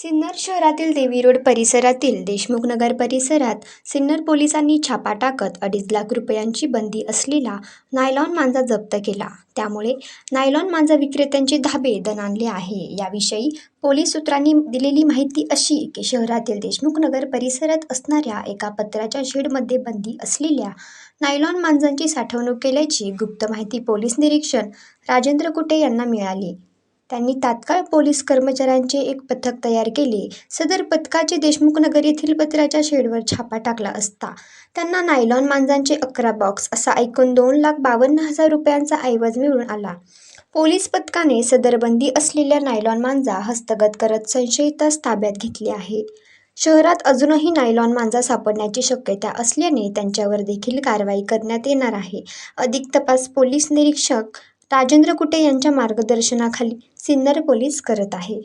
सिन्नर शहरातील देवी रोड परिसरातील देशमुख नगर परिसरात सिन्नर पोलिसांनी छापा टाकत अडीच लाख रुपयांची बंदी असलेला नायलॉन मांजा जप्त केला. त्यामुळे नायलॉन मांजा विक्रेत्यांचे धाबे दणाणले आहे. याविषयी पोलीस सूत्रांनी दिलेली माहिती अशी की शहरातील देशमुख नगर परिसरात असणाऱ्या एका पत्राच्या शेडमध्ये बंदी असलेल्या नायलॉन मांजांची साठवणूक केल्याची गुप्त माहिती पोलीस निरीक्षण राजेंद्र कुटे यांना मिळाली. त्यांनी तात्काळ पोलीस कर्मचाऱ्यांचे एक पथक तयार केले. सदर पथकाचे देशमुख नगर येथील पत्राच्या शेडवर छापा टाकला असता. त्यांना नायलॉन मांजांचे अकरा बॉक्स असा ऐकून दोन लाख बावन्न हजार रुपयांचा ऐवज मिळून आला. पोलीस पथकाने सदर बंदी असलेल्या नायलॉन मांजा हस्तगत करत संशयितास ताब्यात घेतले आहे. शहरात अजूनही नायलॉन मांजा सापडण्याची शक्यता असल्याने त्यांच्यावर देखील कारवाई करण्यात येणार आहे. अधिक तपास पोलीस निरीक्षक राजेंद्र कुटे यांच्या मार्गदर्शनाखाली सिन्नर पोलीस करत आहे.